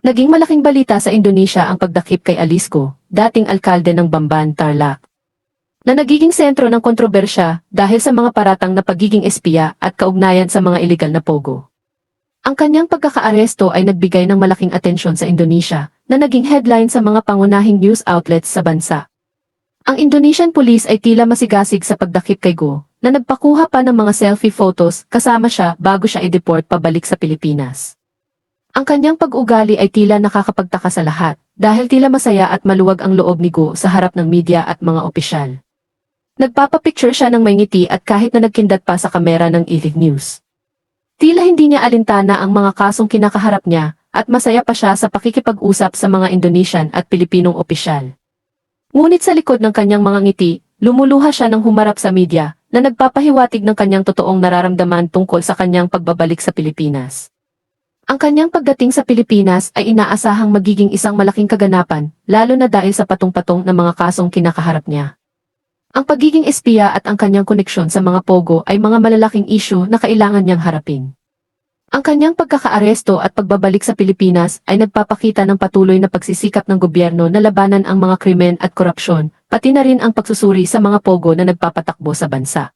Naging malaking balita sa Indonesia ang pagdakip kay Alisco, dating alkalde ng Bamban, Tarlac. Na nagiging sentro ng kontrobersya dahil sa mga paratang na pagiging espiya at kaugnayan sa mga iligal na pogo. Ang kanyang pagkakaaresto ay nagbigay ng malaking atensyon sa Indonesia na naging headline sa mga pangunahing news outlets sa bansa. Ang Indonesian police ay tila masigasig sa pagdakip kay Go, na nagpakuha pa ng mga selfie photos kasama siya bago siya i-deport pabalik sa Pilipinas. Ang kanyang pag-ugali ay tila nakakapagtaka sa lahat dahil tila masaya at maluwag ang loob ni Go sa harap ng media at mga opisyal. Nagpapapicture siya ng may ngiti at kahit na nagkindat pa sa kamera ng Ilig News. Tila hindi niya alintana ang mga kasong kinakaharap niya at masaya pa siya sa pakikipag-usap sa mga Indonesian at Pilipinong opisyal. Ngunit sa likod ng kanyang mga ngiti, lumuluha siya ng humarap sa media na nagpapahiwatig ng kanyang totoong nararamdaman tungkol sa kanyang pagbabalik sa Pilipinas. Ang kanyang pagdating sa Pilipinas ay inaasahang magiging isang malaking kaganapan, lalo na dahil sa patong-patong ng mga kasong kinakaharap niya. Ang pagiging espiya at ang kanyang koneksyon sa mga pogo ay mga malalaking isyu na kailangan niyang harapin. Ang kanyang pagkakaaresto at pagbabalik sa Pilipinas ay nagpapakita ng patuloy na pagsisikap ng gobyerno na labanan ang mga krimen at korupsyon, pati na rin ang pagsusuri sa mga pogo na nagpapatakbo sa bansa.